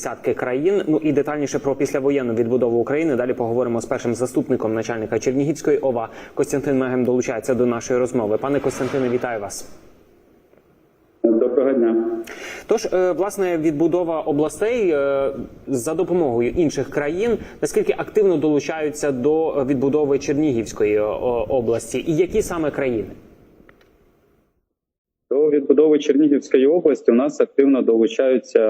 Десятки країн, ну і детальніше про післявоєнну відбудову України. Далі поговоримо з першим заступником начальника Чернігівської ОВА. Костянтин Мегем долучається до нашої розмови. Пане Костянтине, вітаю вас. Доброго дня. Тож, е, власне, відбудова областей е, за допомогою інших країн наскільки активно долучаються до відбудови Чернігівської е, області, і які саме країни? До відбудови Чернігівської області у нас активно долучаються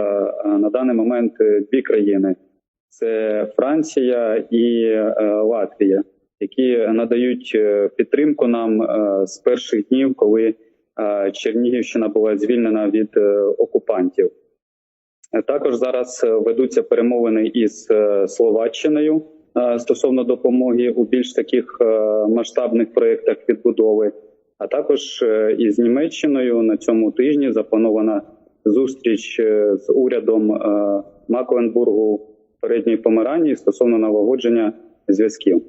е, на даний момент е, дві країни: це Франція і е, Латвія, які надають підтримку нам з перших днів, коли Чернігівщина була звільнена від окупантів. Також зараз ведуться перемовини із Словаччиною стосовно допомоги у більш таких масштабних проєктах відбудови. А також е, із Німеччиною на цьому тижні запланована зустріч е, з урядом е, Макленбургу передньої Померанії стосовно налагодження зв'язків.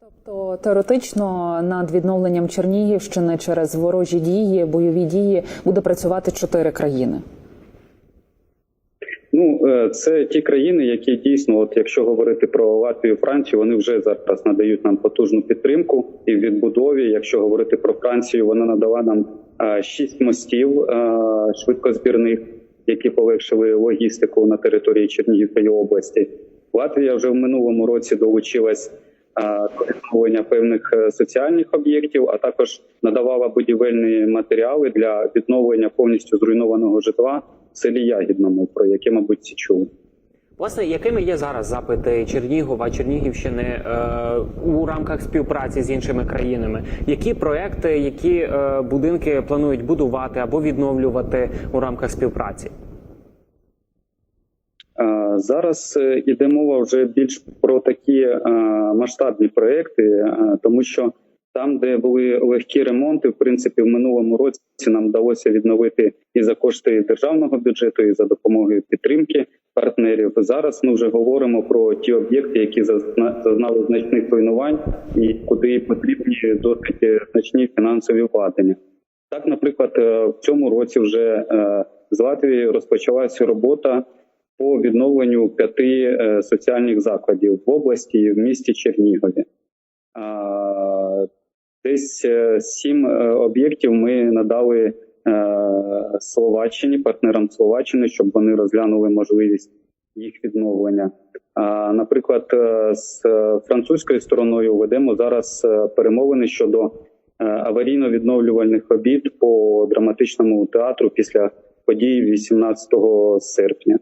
Тобто теоретично над відновленням Чернігівщини через ворожі дії, бойові дії буде працювати чотири країни. Е, це ті країни, які дійсно, от якщо говорити про Латвію, Францію, вони вже зараз надають нам потужну підтримку і в відбудові. Якщо говорити про Францію, вона надала нам е, шість мостів е, швидкозбірних, які полегшили логістику на території Чернігівської області. Латвія вже в минулому році долучилась до певних соціальних об'єктів, а також надавала будівельні матеріали для відновлення повністю зруйнованого житла селі Ягідному, про яке, мабуть, всі чули. Власне, якими є зараз запити Чернігова, Чернігівщини е, у рамках співпраці з іншими країнами? Які проекти, які е, будинки планують будувати або відновлювати у рамках співпраці? Е, Зараз е, іде мова вже більш про такі е, масштабні проекти, тому що там, де були легкі ремонти, в принципі, в минулому році нам вдалося відновити і за кошти державного бюджету, і за допомогою підтримки партнерів. Зараз ми вже говоримо про ті об'єкти, які зазна- зазнали значних руйнувань, і куди потрібні досить значні фінансові вкладення. Так, наприклад, е, в цьому році вже е, з Латвії розпочалася робота по відновленню п'яти е, соціальних закладів в області і в місті Чернігові. Десь е, сім е, об'єктів ми надали е, Словаччині, партнерам Словаччини, щоб вони розглянули можливість їх відновлення. Наприклад, з французькою стороною ведемо зараз перемовини щодо аварійно-відновлювальних робіт по драматичному театру після подій 18 серпня.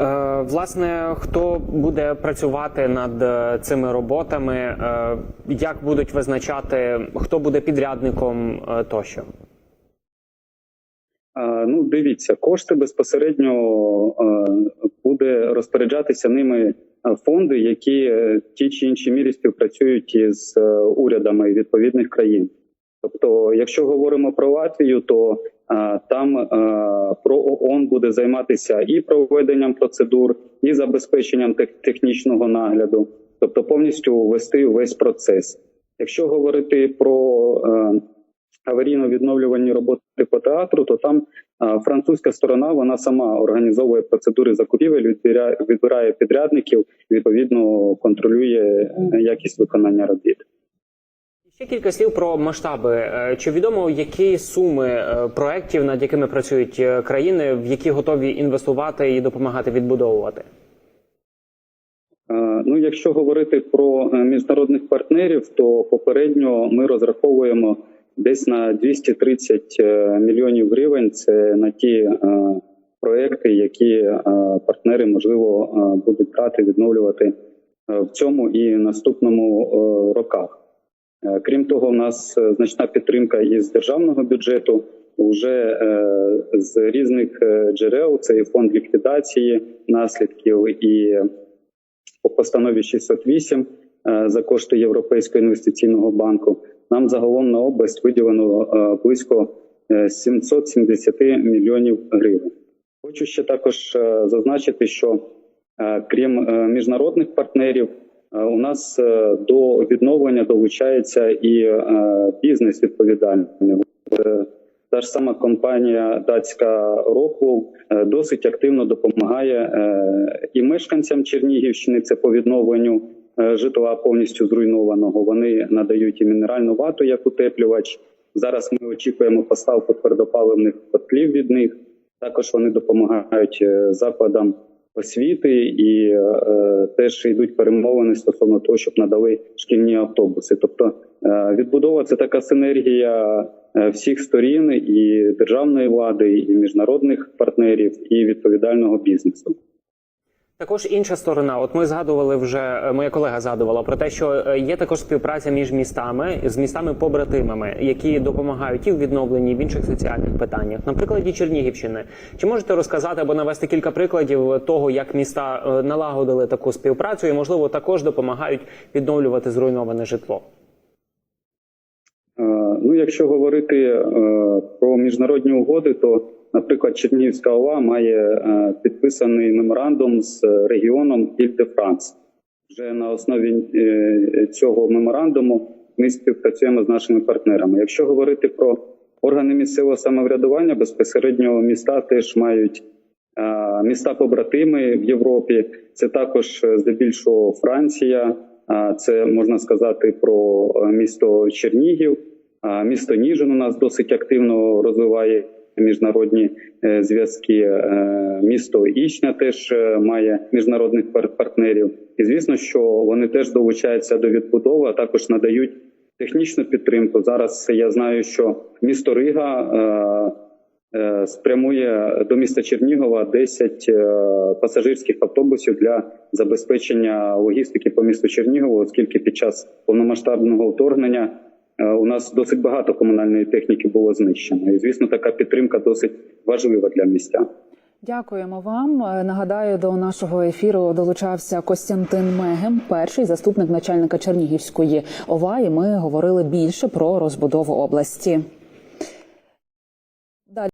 Е, власне, хто буде працювати над е, цими роботами? Е, як будуть визначати, хто буде підрядником тощо? Ну, дивіться, кошти безпосередньо буде розпоряджатися ними фонди, які в тій чи іншій мірі співпрацюють із урядами відповідних країн. Тобто, якщо говоримо про Латвію, то там про ООН буде займатися і проведенням процедур, і забезпеченням технічного нагляду, тобто повністю вести весь процес. Якщо говорити про е, аварійно-відновлювальні роботи по театру, то там французька сторона вона сама організовує процедури закупівель, відбирає, підрядників, відповідно контролює е, якість виконання робіт. Ще кілька слів про масштаби. Е, Чи відомо які суми е, проєктів, над якими працюють е, країни, в які готові інвестувати і допомагати відбудовувати? Ну, якщо говорити про міжнародних партнерів, то попередньо ми розраховуємо десь на 230 е, мільйонів гривень. Це на ті проекти, які партнери можливо будуть брати, відновлювати в цьому і наступному роках. Е, Крім того, у нас е, значна підтримка із державного бюджету. Уже е, з різних джерел це і фонд ліквідації наслідків, і по постанові 608 е, за кошти Європейського інвестиційного банку. Нам загалом на область виділено близько е, 770 мільйонів гривень. Хочу ще також зазначити, що крім міжнародних партнерів, у нас е, до відновлення долучається і е, бізнес відповідальний. Е, та ж сама компанія датська е, досить активно допомагає е, і мешканцям Чернігівщини. Це по відновленню е, житла повністю зруйнованого. Вони надають і мінеральну вату як утеплювач. Зараз ми очікуємо поставку твердопаливних котлів від них. Також вони допомагають е, закладам освіти і е, теж йдуть перемовини стосовно того, щоб надали шкільні автобуси. Тобто е, відбудова це така синергія е, всіх сторін і державної влади, і міжнародних партнерів, і відповідального бізнесу. Також інша сторона. От ми згадували вже е, моя колега згадувала про те, що е, є також співпраця між містами з містами побратимами, які допомагають і в відновленні і в інших соціальних питаннях. На прикладі Чернігівщини. Чи можете розказати або навести кілька прикладів того, як міста е, налагодили таку співпрацю, і можливо також допомагають відновлювати зруйноване житло? Е, Ну, якщо говорити е, про міжнародні угоди, то, наприклад, Чернігівська ОВА має е, підписаний меморандум з регіоном Іль-де-Франс. Вже на основі е, цього меморандуму ми співпрацюємо з нашими партнерами. Якщо говорити про органи місцевого самоврядування, безпосередньо міста теж мають е, міста побратими в Європі. Це також здебільшого Франція. Це можна сказати про місто Чернігів. Місто Ніжин у нас досить активно розвиває міжнародні е, зв'язки. Е, Місто Ічня теж е, має міжнародних пар- партнерів. І звісно, що вони теж долучаються до відбудови, а також надають технічну підтримку. Зараз я знаю, що місто Рига спрямує до міста Чернігова 10 е, пасажирських автобусів для забезпечення логістики по місту Чернігову, оскільки під час повномасштабного вторгнення у нас досить багато комунальної техніки було знищено. І звісно, така підтримка досить важлива для містян. Дякуємо вам. Е, Нагадаю, до нашого ефіру долучався Костянтин Мегем, перший заступник начальника Чернігівської ОВА. І ми говорили більше про розбудову області.